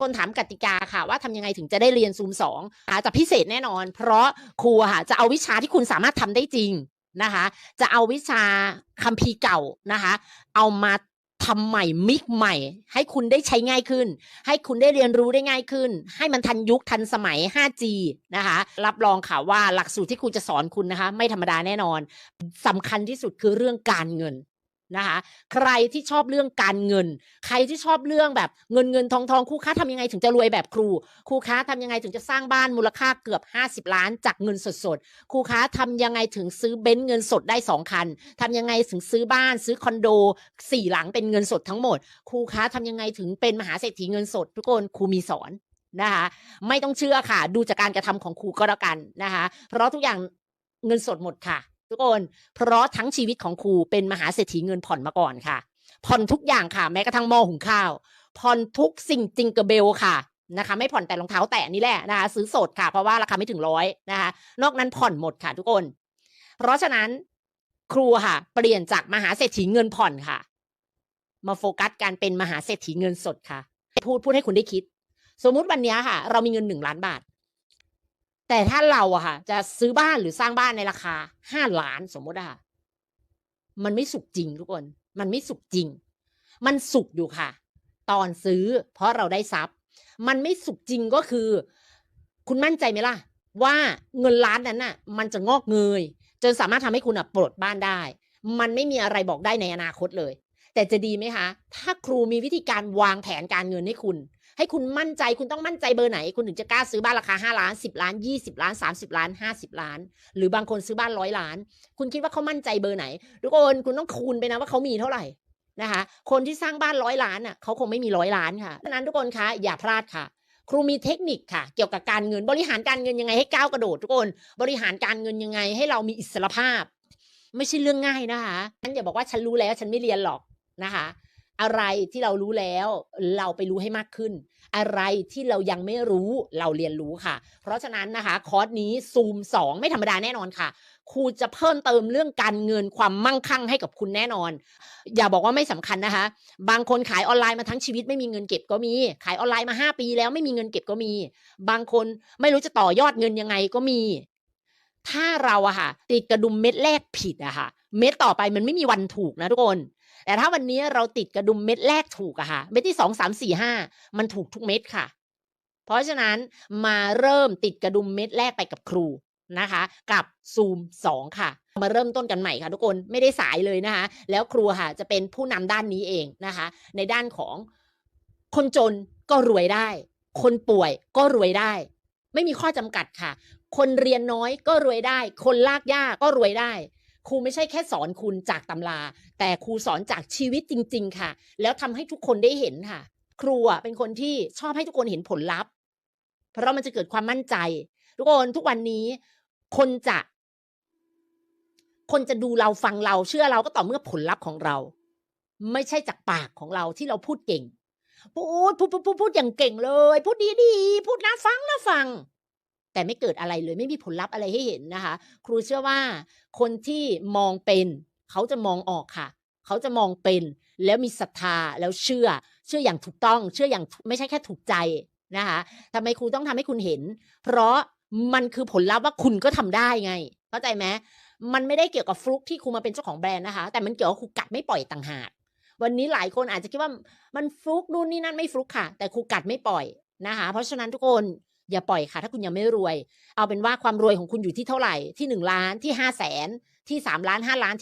คนถามกติกาค่ะ ว่าทำยังไงถึงจะได้เรียนซูมสองอาจจะพิเศษแน่นอน เพราะครูค่ะจะเอาวิชาที่คุณสามารถทำได้จริงนะคะ จะเอาวิชาคัมภีร์เก่านะคะ เอามาทำใหม่มิกใหม่ ให้คุณได้ใช้ง่ายขึ้น ให้คุณได้เรียนรู้ได้ง่ายขึ้น ให้มันทันยุคทันสมัย 5G นะคะ รับรองค่ะว่าหลักสูตรที่ครูจะสอนคุณนะคะ ไม่ธรรมดาแน่นอนสำคัญที่สุดคือเรื่องการเงิน นะคะ ใครที่ชอบเรื่องการเงิน ใครที่ชอบเรื่องแบบเงินเงินทองทองครูค้าทำยังไงถึงจะรวยแบบครู ครูค้าทำยังไงถึงจะสร้างบ้านมูลค่าเกือบ 50 ล้านจากเงินสดสดๆครูค้าทำยังไงถึงซื้อเบนซ์เงินสดได้สองคันทำยังไงถึงซื้อบ้านซื้อคอนโดสี่หลังเป็นเงินสดทั้งหมด ครูค้าทำยังไงถึงเป็นมหาเศรษฐีเงินสด ทุกคนครูมีสอนนะคะไม่ต้องเชื่อค่ะ ดูจากการกระทำของครูก็แล้วกันนะคะ เพราะทุกอย่างเงินสดหมดค่ะ ทุกคน เพราะทั้งชีวิตของครูเป็นมหาเศรษฐีเงินผ่อนมาก่อนค่ะ ผ่อนทุกอย่างค่ะ แม้กระทั่งหม้อหุงข้าว ผ่อนทุกสิ่งจริงกระเบลค่ะนะคะ ไม่ผ่อนแต่รองเท้าแตะนี่แหละนะคะ ซื้อสดค่ะ เพราะว่าราคาไม่ถึงร้อยนะคะ นอกนั้นผ่อนหมดค่ะทุกคน เพราะฉะนั้นครูค่ะ เปลี่ยนจากมหาเศรษฐีเงินผ่อนค่ะ มาโฟกัสการเป็นมหาเศรษฐีเงินสดค่ะ พูดพูดให้คุณได้คิด สมมุติวันเนี้ยค่ะ เรามีเงินหนึ่งล้านบาท แต่ถ้าเราอะค่ะ จะซื้อบ้านหรือสร้างบ้านในราคาห้าล้านสมมติอะค่ะมันไม่สุกจริงทุกคน มันไม่สุกจริง มันสุกอยู่ค่ะ ตอนซื้อ เพราะเราได้ทรัพย์ มันไม่สุกจริงก็คือ คุณมั่นใจไหมล่ะ ว่าเงินล้านนั้นน่ะ มันจะงอกเงยจนสามารถทำให้คุณอะปลดบ้านได้ มันไม่มีอะไรบอกได้ในอนาคตเลย แต่จะดีไหมคะ ถ้าครูมีวิธีการวางแผนการเงินให้คุณ ให้คุณมั่นใจคุณต้องมั่นใจเบอร์ไหน คุณถึงจะกล้าซื้อบ้านราคา 5 ล้าน 10 ล้าน 20 ล้าน 30 ล้าน 50 ล้าน หรือบางคนซื้อบ้านร้อยล้าน คุณคิดว่าเขามั่นใจเบอร์ไหน ทุกคนคุณต้องคูณไปนะว่าเขามีเท่าไหร่นะคะคนที่สร้างบ้านร้อยล้านอะเขาคงไม่มีร้อยล้านค่ะดังนั้นทุกคนคะอย่าพลาดค่ะ ครูมีเทคนิคค่ะ เกี่ยวกับการเงินบริหารการเงินยังไงให้ก้าวกระโดดทุกคน บริหารการเงินยังไงให้เรามีอิสรภาพ ไม่ใช่เรื่องง่ายนะคะฉันอย่าบอกว่าฉันรู้แล้วฉันไม่เรียนหรอก นะคะ อะไรที่เรารู้แล้วเราไปรู้ให้มากขึ้น อะไรที่เรายังไม่รู้เราเรียนรู้ค่ะ เพราะฉะนั้นนะคะ คอร์สนี้ซูม 2 ไม่ธรรมดาแน่นอนค่ะครูจะเพิ่มเติมเรื่องการเงินความมั่งคั่งให้กับคุณแน่นอน อย่าบอกว่าไม่สำคัญนะคะ บางคนขายออนไลน์มาทั้งชีวิตไม่มีเงินเก็บก็มี ขายออนไลน์มา 5 ปีแล้วไม่มีเงินเก็บก็มี บางคนไม่รู้จะต่อยอดเงินยังไงก็มี ถ้าเราอะค่ะติดกระดุมเม็ดแรกผิดอะค่ะ เม็ดต่อไปมันไม่มีวันถูกนะทุกคน แต่ถ้าวันนี้เราติดกระดุมเม็ดแรกถูกอะค่ะ เม็ดที่สองสามสี่ห้ามันถูกทุกเม็ดค่ะ เพราะฉะนั้นมาเริ่มติดกระดุมเม็ดแรกไปกับครูนะคะ กับซูม2ค่ะ มาเริ่มต้นกันใหม่ค่ะ ทุกคนไม่ได้สายเลยนะคะ แล้วครูค่ะจะเป็นผู้นำด้านนี้เองนะคะ ในด้านของคนจนก็รวยได้ คนป่วยก็รวยได้ ไม่มีข้อจำกัดค่ะ คนเรียนน้อยก็รวยได้ คนลากย่าก็รวยได้ ครูไม่ใช่แค่สอนคุณจากตำรา แต่ครูสอนจากชีวิตจริง ๆ ค่ะ แล้วทำให้ทุกคนได้เห็นค่ะ ครูอะเป็นคนที่ชอบให้ทุกคนเห็นผลลัพธ์ เพราะมันจะเกิดความมั่นใจ ทุกคนทุกวันนี้ คนจะ คนจะดูเราฟังเราเชื่อเราก็ต่อเมื่อผลลัพธ์ของเรา ไม่ใช่จากปากของเราที่เราพูดเก่งพูดพูดพูดพูดพูดอย่างเก่งเลย พูดดีๆพูดน่าฟังน่าฟัง แต่ไม่เกิดอะไรเลย ไม่มีผลลัพธ์อะไรให้เห็นนะคะ ครูเชื่อว่าคนที่มองเป็น เขาจะมองออกค่ะ เขาจะมองเป็น แล้วมีศรัทธาแล้วเชื่อ เชื่ออย่างถูกต้อง เชื่ออย่างไม่ใช่แค่ถูกใจนะคะทำไมครูต้องทำให้คุณเห็น เพราะมันคือผลลัพธ์ว่าคุณก็ทำได้ไง เข้าใจไหมมันไม่ได้เกี่ยวกับฟลุกที่ครูมาเป็นเจ้าของแบรนด์นะคะ แต่มันเกี่ยวกับครูกัดไม่ปล่อยต่างหากวันนี้หลายคนอาจจะคิดว่ามันฟลุกนู่นนี่นั่นไม่ฟลุกค่ะ แต่ครูกัดไม่ปล่อยนะคะ เพราะฉะนั้นทุกคน อย่าปล่อยค่ะ ถ้าคุณยังไม่รวย เอาเป็นว่าความรวยของคุณอยู่ที่เท่าไหร่ที่หนึ่งล้านที่ห้าแสนที่สามล้านห้าล้าน